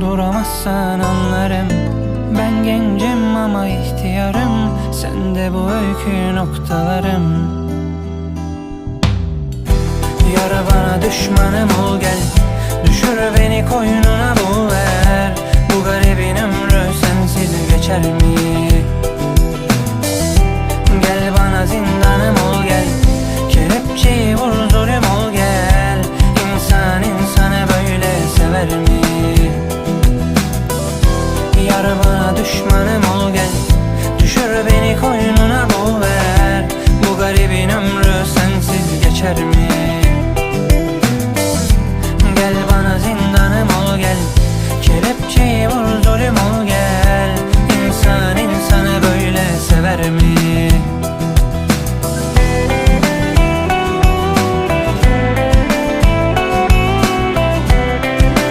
Duramazsan anlarım. Ben gencim ama ihtiyarım. Sen de bu öykü noktalarım. Yara bana düşmanım ol gel. Düşür beni koynuna bul ver. Bu garibin ömrü sensiz geçer mi? Yar bana düşmanım ol gel. Düşür beni koynuna.